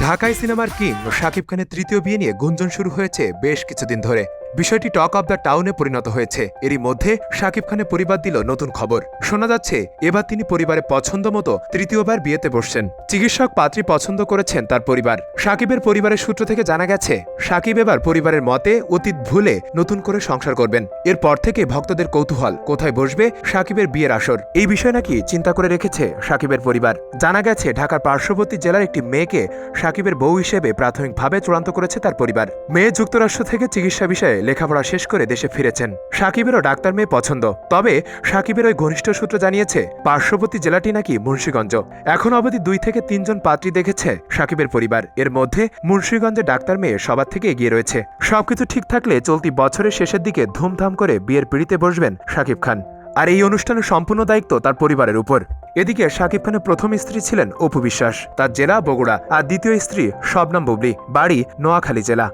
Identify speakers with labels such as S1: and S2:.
S1: ঢাকায় সিনেমার কিং ও শাকিব খানের তৃতীয় বিয়ে নিয়ে গুঞ্জন শুরু হয়েছে বেশ কিছুদিন ধরে। বিষয়টি টক অব দ্য টাউনে পরিণত হয়েছে। এরই মধ্যে শাকিব খানের পরিবার দিল নতুন খবর। শোনা যাচ্ছে, এবার তিনি পরিবারের পছন্দ মতো তৃতীয়বার বিয়েতে বসছেন। চিকিৎসক পাত্রী পছন্দ করেছেন তার পরিবার। শাকিবের পরিবারের সূত্র থেকে জানা গেছে, শাকিব এবার পরিবারের মতে অতীত ভুলে নতুন করে সংসার করবেন। এরপর থেকে ভক্তদের কৌতূহল, কোথায় বসবে শাকিবের বিয়ের আসর। এই বিষয় নাকি চিন্তা করে রেখেছে শাকিবের পরিবার। জানা গেছে, ঢাকার পার্শ্ববর্তী জেলার একটি মেয়েকে শাকিবের বউ হিসেবে প্রাথমিকভাবে চূড়ান্ত করেছে তার পরিবার। মেয়ে যুক্তরাষ্ট্র থেকে চিকিৎসা বিষয়ে লেখাপড়া শেষ করে দেশে ফিরেছেন। সাকিবেরও ডাক্তার মেয়ে পছন্দ। তবে সাকিবের ওই ঘনিষ্ঠ সূত্র জানিয়েছে, পার্শ্ববর্তী জেলাটি নাকি মুন্সীগঞ্জ। এখন অবধি দুই থেকে তিনজন পাত্রী দেখেছে সাকিবের পরিবার। এর মধ্যে মুন্সীগঞ্জে ডাক্তার মেয়ে সবার থেকে এগিয়ে রয়েছে। সবকিছু ঠিক থাকলে চলতি বছরের শেষের দিকে ধুমধাম করে বিয়ের পিড়িতে বসবেন সাকিব খান। আর এই অনুষ্ঠানের সম্পূর্ণ দায়িত্ব তার পরিবারের উপর। এদিকে শাকিব খানের প্রথম স্ত্রী ছিলেন অপু বিশ্বাস। তার জেলা বগুড়া। আর দ্বিতীয় স্ত্রী শবনম বুবলি। বাড়ি নোয়াখালী জেলা।